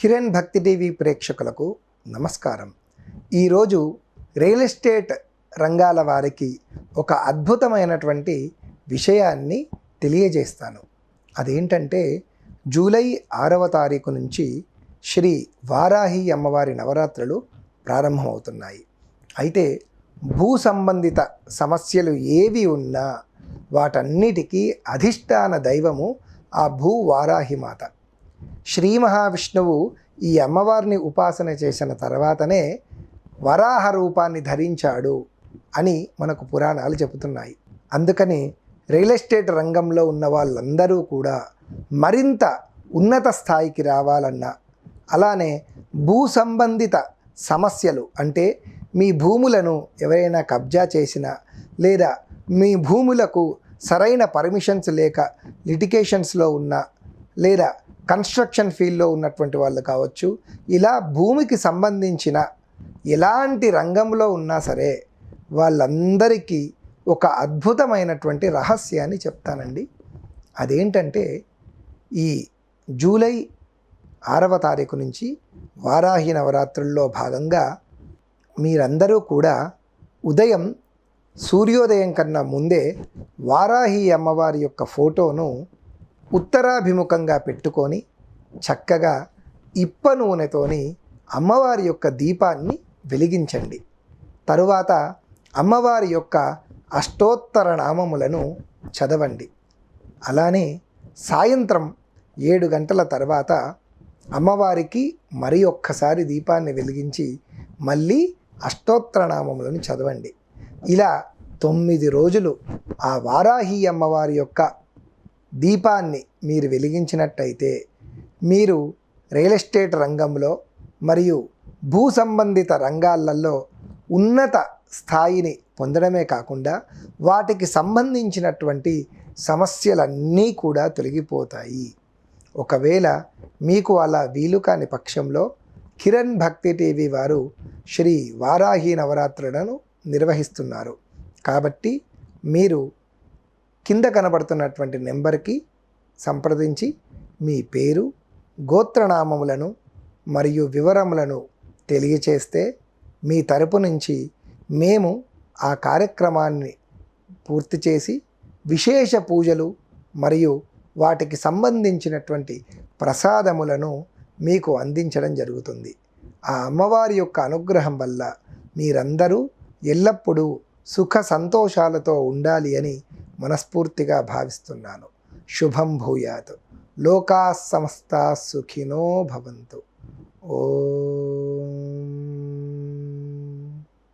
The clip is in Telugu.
కిరణ్ భక్తి టీవీ ప్రేక్షకులకు నమస్కారం. ఈరోజు రియల్ ఎస్టేట్ రంగాల వారికి ఒక అద్భుతమైనటువంటి విషయాన్ని తెలియజేస్తాను. అదేంటంటే జూలై ఆరవ తారీఖు నుంచి శ్రీ వారాహి అమ్మవారి నవరాత్రులు ప్రారంభమవుతున్నాయి. అయితే భూ సంబంధిత సమస్యలు ఏవి ఉన్నా వాటన్నిటికీ అధిష్టాన దైవము ఆ భూ వారాహి మాత. శ్రీ మహావిష్ణువు ఈ అమ్మవారిని ఉపాసన చేసిన తర్వాతనే వరాహ రూపాన్ని ధరించాడు అని మనకు పురాణాలు చెబుతున్నాయి. అందుకని రియల్ ఎస్టేట్ రంగంలో ఉన్న వాళ్ళందరూ కూడా మరింత ఉన్నత స్థాయికి రావాలన్నా అలానే భూ సంబంధిత సమస్యలు అంటే మీ భూములను ఎవరైనా కబ్జా చేసినా లేదా మీ భూములకు సరైన పర్మిషన్స్ లేక లిటికేషన్స్లో ఉన్న లేదా కన్స్ట్రక్షన్ ఫీల్డ్లో ఉన్నటువంటి వాళ్ళు కావచ్చు ఇలా భూమికి సంబంధించిన ఎలాంటి రంగంలో ఉన్నా సరే వాళ్ళందరికీ ఒక అద్భుతమైనటువంటి రహస్యాన్ని చెప్తానండి. అదేంటంటే ఈ జూలై ఆరవ తారీఖు నుంచి వారాహి నవరాత్రుల్లో భాగంగా మీరందరూ కూడా ఉదయం సూర్యోదయం కన్నా ముందే వారాహి అమ్మవారి యొక్క ఫోటోను ఉత్తరాభిముఖంగా పెట్టుకొని చక్కగా ఇప్ప నూనెతోని అమ్మవారి యొక్క దీపాన్ని వెలిగించండి. తరువాత అమ్మవారి యొక్క అష్టోత్తర నామములను చదవండి. అలానే సాయంత్రం ఏడు గంటల తర్వాత అమ్మవారికి మరి ఒక్కసారి దీపాన్ని వెలిగించి మళ్ళీ అష్టోత్తర నామములను చదవండి. ఇలా తొమ్మిది రోజులు ఆ వారాహి అమ్మవారి యొక్క దీపాన్ని మీరు వెలిగించినట్టయితే మీరు రియల్ ఎస్టేట్ రంగంలో మరియు భూ సంబంధిత రంగాలలో ఉన్నత స్థాయిని పొందడమే కాకుండా వాటికి సంబంధించినటువంటి సమస్యలన్నీ కూడా తొలగిపోతాయి. ఒకవేళ మీకు అలా వీలు కాని పక్షంలో కిరణ్ భక్తి టీవీ వారు శ్రీ వారాహి నవరాత్రులను నిర్వహిస్తున్నారు. కాబట్టి మీరు కింద కనబడుతున్నటువంటి నెంబర్కి సంప్రదించి మీ పేరు గోత్రనామములను మరియు వివరములను తెలియచేస్తే మీ తరపు నుంచి మేము ఆ కార్యక్రమాన్ని పూర్తి చేసి విశేష పూజలు మరియు వాటికి సంబంధించినటువంటి ప్రసాదములను మీకు అందించడం జరుగుతుంది. ఆ అమ్మవారి యొక్క అనుగ్రహం వల్ల మీరందరూ ఎల్లప్పుడూ సుఖ సంతోషాలతో ఉండాలి అని మనస్ఫూర్తిగా భావిస్తున్నాను. శుభం భూయాత్. లోకా సమస్త సుఖినో భవంతు. ఓ